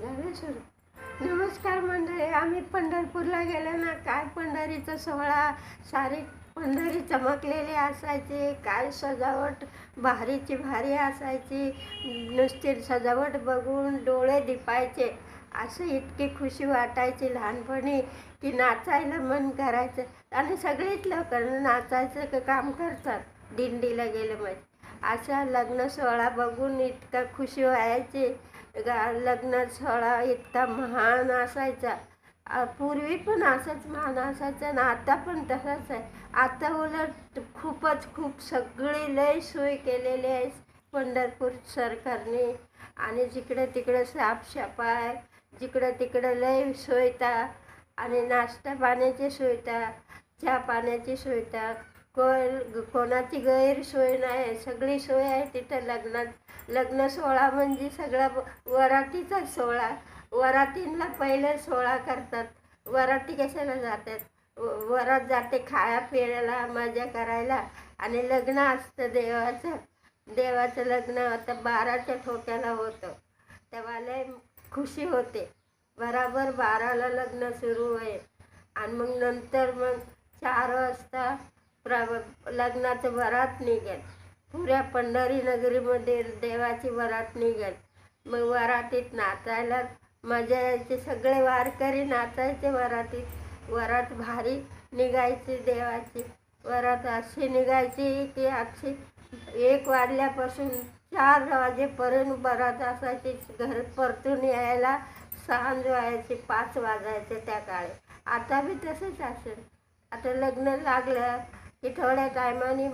झालं नमस्कार मंडळी. आम्ही पंढरपूरला गेलो ना काय पंढरीचा सोहळा? सारी पंढरी चमकलेली असायची. काय सजावट भारीची भारी असायची. नुसती सजावट बघून डोळे दिपायचे. असं इतकी खुशी वाटायची लहानपणी की नाचायला मन करायचं. आणि सगळीच लोक नाचायचं काम करतात. दिंडीला गेलं म्हणजे. असा लग्न सोहळा बघून इतका खुशी व्हायची. गा लग्न सोहळा इतका महान असायचा. पूर्वी पण असंच महान असायचं आणि आता पण तसंच आहे. आता उलट खूपच खूप सगळी लय सोय केलेली आहे पंढरपूर सरकारने. आणि जिकडे तिकडे साफसफाई जिकडं तिकडं लय सोयता आणि नाश्ता पाण्याची सुविधा चहा पाण्याची सुविधा कोण कोणाची गैरसोय नाही सगळी सोय आहे तिथं लग्नात. लग्न सोहळा म्हणजे सगळा व- वरातीचा सोहळा. वरातींना पहिले सोहळा करतात. वराती कशाला जातात? व- वरात जाते खाया पिण्याला मजा करायला आणि लग्न असतं देवाचं. देवाचं लग्न आता बाराच्या ठोक्याला होतं. तेव्हा लय खुशी होते. बराबर बाराला लग्न सुरू होईल आणि मग नंतर मग चार वाजता प्र लग्नाचं वरात निघेल. पुऱ्या पंढरी नगरीमध्ये देवाची वरात निघेल. मग वरातीत नाचायला मजा यायची. सगळे वारकरी नाचायचे वरातीत. वरात भारी निघायची देवाची. वरात अशी निघायची की अशी एक वाजल्यापासून चार वाजेपर्यंत बरात असायची. घर परतून यायला सांज व्हायची पाच वाजायचे त्या काळी. आता बी तसंच असेल. आता लग्न लागलं की थोड्या टायमाने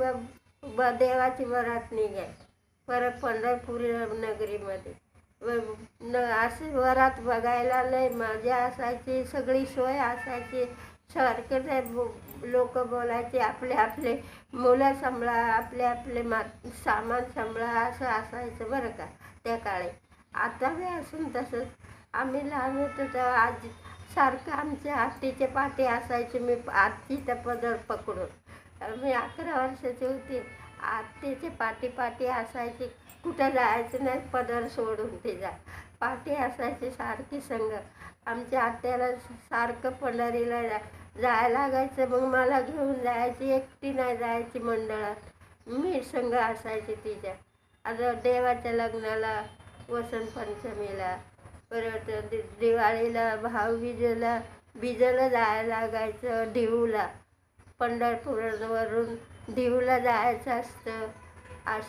ब देवाची वरात निघाय परत पंढरपूर नगरीमध्ये. व न अशी वरात बघायला लय मजा असायची सगळी सोय असायची. सारखे लोक बोलायचे आपले आपले मुलं सांभाळा आपले आपले मा सामान सांभाळा असं असायचं बरं का त्या काळी. आता बी असून तसंच. आम्ही लहान होतो तेव्हा आजी सारखं आमच्या आत्तीचे पाठी असायचे मी आत्तीचा पदर पकडून. मी अकरा वर्षाची होती. आत्तीचे पाठी पाठी असायची कुठं जायचं नाही पदर सोडून तिचा पाठी असायची सारखी संग. आमच्या आत्याला सारखं पंढरीला जा. जायला लागायचं मग मला घेऊन जायची. एकटी नाही जायची मंडळात. मी संघ असायची तिच्या. आता देवाच्या लग्नाला वसंत पंचमीला परत दि दिवाळीला भाऊबीजेला बीजेला जायला लागायचं देऊला पंढरपूरवरून देहूला जायचं असतं.